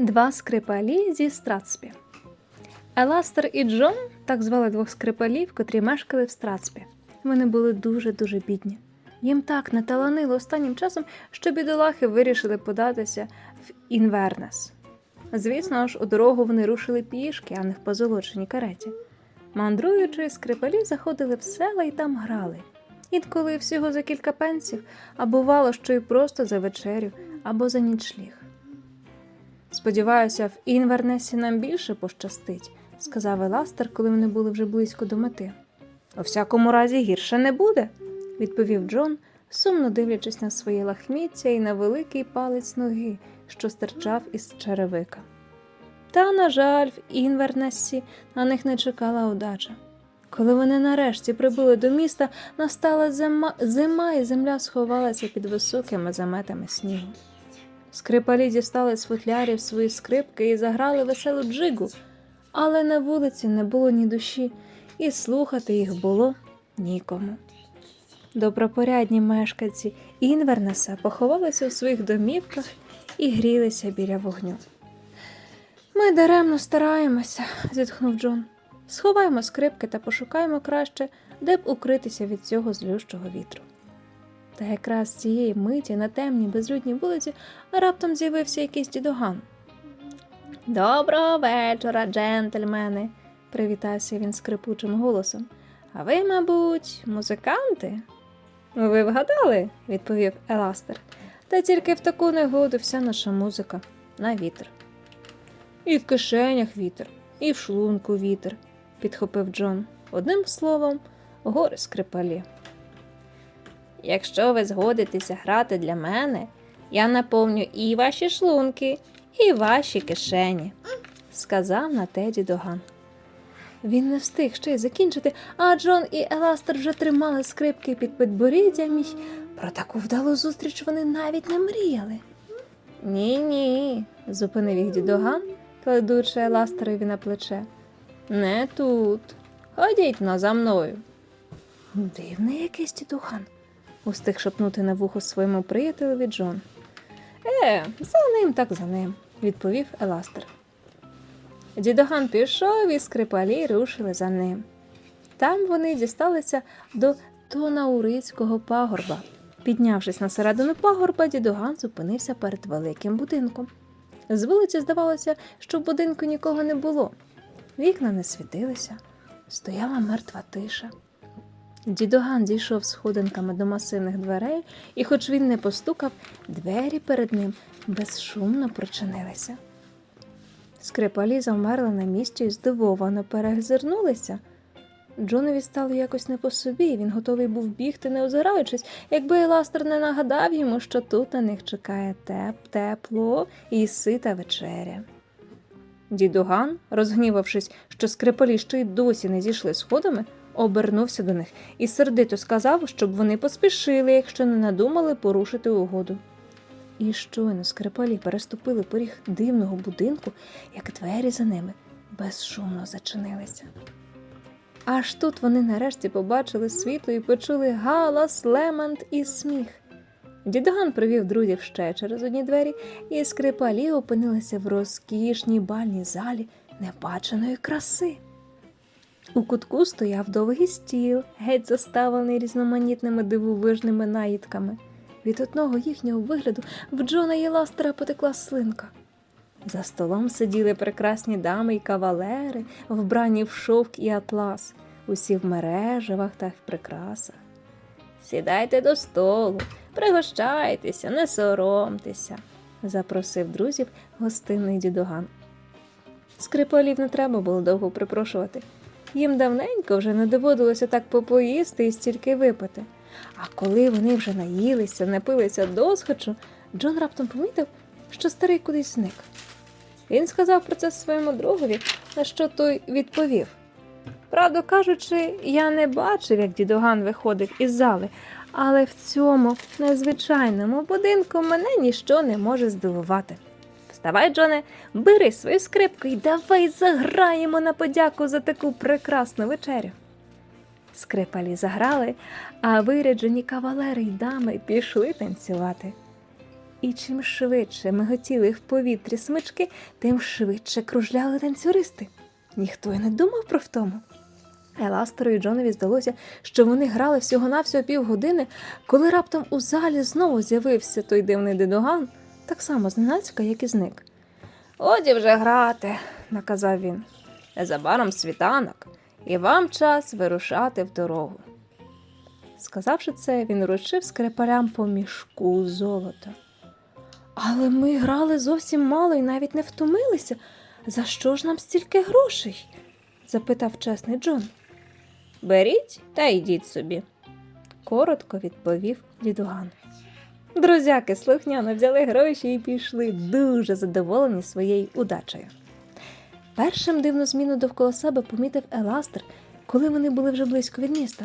Два скрипалі зі Страцпі. Еластер і Джон так звали двох скрипалів, котрі мешкали в Страцпі. Вони були дуже-дуже бідні. Їм так наталанило останнім часом, що бідолахи вирішили податися в Інвернес. Звісно ж, у дорогу вони рушили пішки, а не в позолоченій кареті. Мандруючи, скрипалі заходили в села і там грали. Інколи всього за кілька пенсів, а бувало, що й просто за вечерю або за нічліг. Сподіваюся, в Інвернесі нам більше пощастить, сказав Еластер, коли вони були вже близько до мети. У всякому разі гірше не буде, відповів Джон, сумно дивлячись на своє лахміття і на великий палець ноги, що стирчав із черевика. Та, на жаль, в Інвернесі на них не чекала удача. Коли вони нарешті прибули до міста, настала зима, зима і земля сховалася під високими заметами снігу. Скрипалі дістали з футлярів свої скрипки і заграли веселу джигу, але на вулиці не було ні душі, і слухати їх було нікому. Добропорядні мешканці Інвернеса поховалися у своїх домівках і грілися біля вогню. Ми даремно стараємося, зітхнув Джон. Сховаємо скрипки та пошукаємо краще, де б укритися від цього злющого вітру. Та якраз цієї миті на темній безлюдній вулиці раптом з'явився якийсь дідоган. Доброго вечора, джентльмени, привітався він скрипучим голосом. А ви, мабуть, музиканти? Ви вгадали, відповів Еластер. Та тільки в таку негоду вся наша музика на вітер. І в кишенях вітер, і в шлунку вітер, підхопив Джон. Одним словом, гори скрипалі. Якщо ви згодитеся грати для мене, я наповню і ваші шлунки, і ваші кишені, сказав на те дідоган. Він не встиг ще й закінчити, а Джон і Еластер вже тримали скрипки під підборіддям і про таку вдалу зустріч вони навіть не мріяли. Ні, ні, зупинив їх дідоган, кладучи Еластерові на плече. Не тут. Ходіть но за мною. Дивний якийсь дідуган, устиг шепнути на вухо своєму приятелеві Джон. Е, за ним так за ним, відповів Еластер. Дідоган пішов і скрипалі рушили за ним. Там вони дісталися до Тонаурицького пагорба. Піднявшись на середину пагорба, дідоган зупинився перед великим будинком. З вулиці здавалося, що в будинку нікого не було. Вікна не світилися, стояла мертва тиша. Дідоган зійшов сходинками до масивних дверей, і, хоч він не постукав, двері перед ним безшумно прочинилися. Скрипалі завмерли на місці і здивовано перезирнулися. Джонові стало якось не по собі, і він готовий був бігти, не озираючись, якби Еластер не нагадав йому, що тут на них чекає теп, тепло і сита вечеря. Дідуган, розгнівавшись, що скрипалі ще й досі не зійшли сходами, обернувся до них і сердито сказав, щоб вони поспішили, якщо не надумали порушити угоду. І щойно скрипалі переступили поріг дивного будинку, як двері за ними безшумно зачинилися. Аж тут вони нарешті побачили світло і почули галас, лемант і сміх. Дідоган привів друзів ще через одні двері, і скрипалі опинилися в розкішній бальній залі небаченої краси. У кутку стояв довгий стіл, геть заставлений різноманітними дивовижними наїдками. Від одного їхнього вигляду в Джона і Ластера потекла слинка. За столом сиділи прекрасні дами й кавалери, вбрані в шовк і атлас, усі в мережевах та в прикрасах. Сідайте до столу, пригощайтеся, не соромтеся, запросив друзів гостинний дідоган. Скрипалів не треба було довго припрошувати. Їм давненько вже не доводилося так попоїсти і стільки випити. А коли вони вже наїлися, напилися досхочу, Джон раптом помітив, що старий кудись зник. Він сказав про це своєму другові, на що той відповів. Правду кажучи, я не бачив, як дідоган виходив із зали, але в цьому незвичайному будинку мене ніщо не може здивувати. Вставай, Джоне, бери свою скрипку і давай заграємо на подяку за таку прекрасну вечерю. Скрипалі заграли, а виряджені кавалери й дами пішли танцювати. І чим швидше миготіли в повітрі смички, тим швидше кружляли танцюристи. Ніхто й не думав про втому. Еластеру і Джонові здалося, що вони грали всього-навсього півгодини, коли раптом у залі знову з'явився той дивний дедуган, так само зненацька, як і зник. Оді вже грати, наказав він. Незабаром світанок, і вам час вирушати в дорогу. Сказавши це, він вручив скрипалям по мішку золота. Але ми грали зовсім мало і навіть не втомилися. За що ж нам стільки грошей? запитав чесний Джон. Беріть та йдіть собі, коротко відповів дідуган. Друзяки слухняно взяли гроші і пішли, дуже задоволені своєю удачею. Першим дивну зміну довкола себе помітив Еластер, коли вони були вже близько від міста.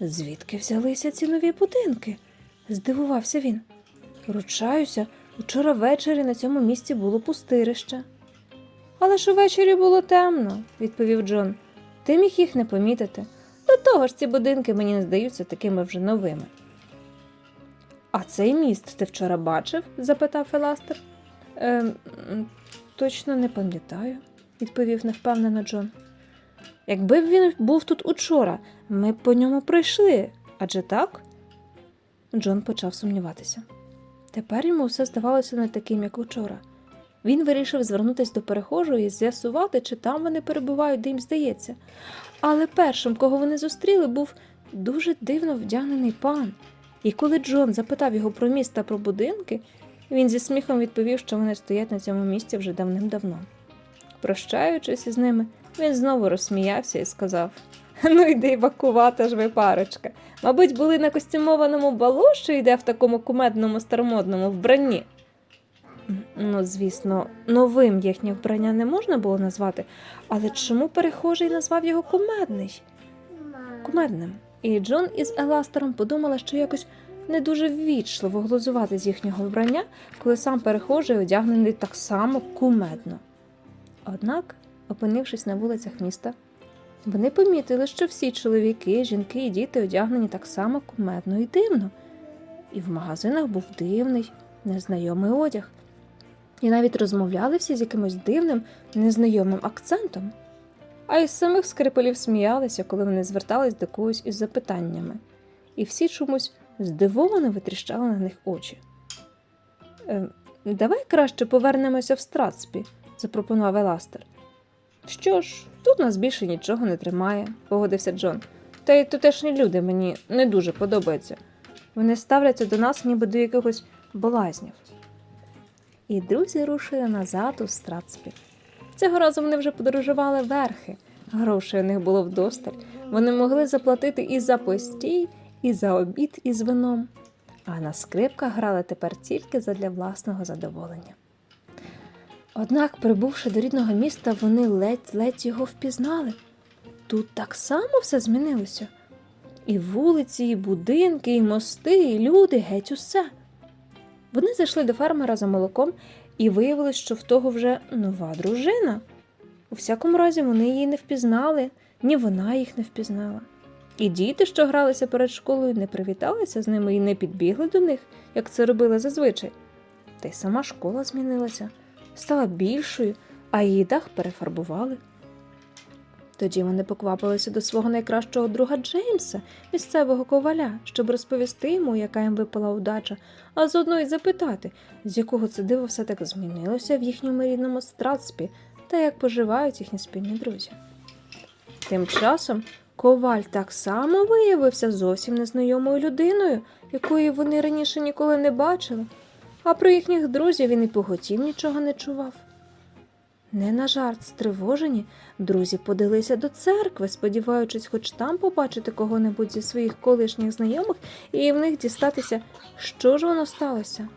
Звідки взялися ці нові будинки? здивувався він. Ручаюся, учора ввечері на цьому місці було пустирище. Але ж увечері було темно, відповів Джон. Ти міг їх не помітити. До того ж, ці будинки мені не здаються такими вже новими. А цей міст ти вчора бачив? запитав Еластер. Ем, м, точно не пам'ятаю, відповів невпевнено Джон. Якби він був тут учора, ми б по ньому пройшли, адже так? Джон почав сумніватися. Тепер йому все здавалося не таким, як учора. Він вирішив звернутися до перехожого і з'ясувати, чи там вони перебувають, де їм здається. Але першим, кого вони зустріли, був дуже дивно вдягнений пан. І коли Джон запитав його про міст та про будинки, він зі сміхом відповів, що вони стоять на цьому місці вже давним-давно. Прощаючись із ними, він знову розсміявся і сказав: Ну, йди, вакувата ж ви парочка. Мабуть, були на костюмованому балу, що йде в такому кумедному старомодному вбранні. Ну, звісно, новим їхнє вбрання не можна було назвати, але чому перехожий назвав його кумедний? Кумедним. І Джон із Еластером подумала, що якось не дуже ввічливо глузувати з їхнього вбрання, коли сам перехожий одягнений так само кумедно. Однак, опинившись на вулицях міста, вони помітили, що всі чоловіки, жінки і діти одягнені так само кумедно і дивно. І в магазинах був дивний, незнайомий одяг. І навіть розмовляли всі з якимось дивним, незнайомим акцентом. А із самих скрипалів сміялися, коли вони звертались до когось із запитаннями, і всі чомусь здивовано витріщали на них очі. «Е, давай краще повернемося в Страцпі, запропонував Еластер. Що ж, тут нас більше нічого не тримає, погодився Джон. Та й тутешні люди мені не дуже подобаються. Вони ставляться до нас ніби до якихось болазнів. І друзі рушили назад у Страцпі. Цього разу вони вже подорожували верхи. Грошей у них було вдосталь. Вони могли заплатити і за постій, і за обід із вином. А на скрипках грали тепер тільки задля власного задоволення. Однак, прибувши до рідного міста, вони ледь-ледь його впізнали. Тут так само все змінилося. І вулиці, і будинки, і мости, і люди, геть усе. Вони зайшли до фермера за молоком і виявилось, що в того вже нова дружина. У всякому разі, вони її не впізнали, ні вона їх не впізнала. І діти, що гралися перед школою, не привіталися з ними і не підбігли до них, як це робили зазвичай. Та й сама школа змінилася, стала більшою, а її дах перефарбували. Тоді вони поквапилися до свого найкращого друга Джеймса, місцевого коваля, щоб розповісти йому, яка їм випала удача, а заодно й запитати, з якого це диво все так змінилося в їхньому рідному Страцпі та як поживають їхні спільні друзі. Тим часом коваль так само виявився зовсім незнайомою людиною, якої вони раніше ніколи не бачили, а про їхніх друзів він і поготів нічого не чував. Не на жарт стривожені, друзі подалися до церкви, сподіваючись хоч там побачити кого-небудь зі своїх колишніх знайомих і в них дістатися, що ж воно сталося.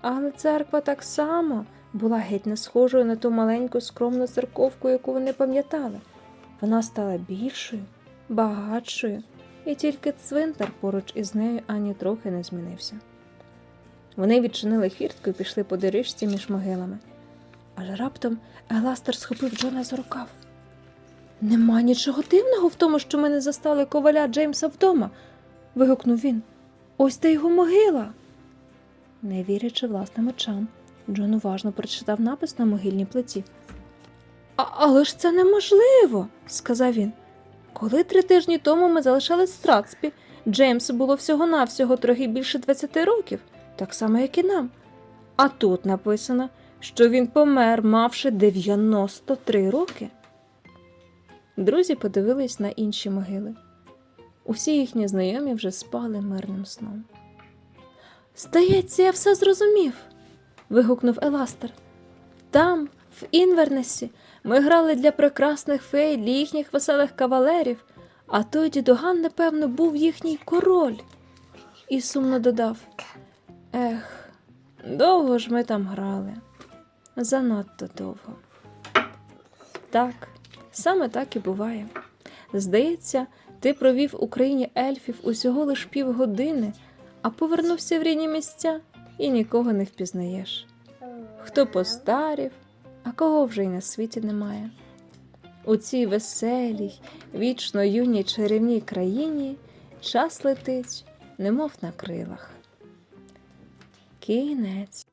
Але церква так само була геть не схожою на ту маленьку скромну церковку, яку вони пам'ятали. Вона стала більшою, багатшою, і тільки цвинтар поруч із нею ані трохи не змінився. Вони відчинили хвіртку і пішли по доріжці між могилами. Аж раптом Еластер схопив Джона за рукав. Нема нічого дивного в тому, що ми не застали коваля Джеймса вдома. вигукнув він. Ось де його могила. Не вірячи власним очам, Джон уважно прочитав напис на могильній плиті. А, але ж це неможливо, сказав він. Коли три тижні тому ми залишались в Страцпі, Джеймсу було всього-навсього трохи більше 20 років, так само, як і нам. А тут написано, що він помер, мавши 93 роки. Друзі подивились на інші могили. Усі їхні знайомі вже спали мирним сном. Здається, я все зрозумів. вигукнув Еластер. Там, в Інвернесі, ми грали для прекрасних фей, для їхніх веселих кавалерів, а той дідуган, напевно, був їхній король. І сумно додав: Ех, довго ж ми там грали. Занадто довго. Так, саме так і буває. Здається, ти провів в Україні ельфів усього лиш півгодини, а повернувся в рідні місця і нікого не впізнаєш. Хто постарів, а кого вже й на світі немає. У цій веселій, вічно юній чарівній країні час летить, немов на крилах. Кінець.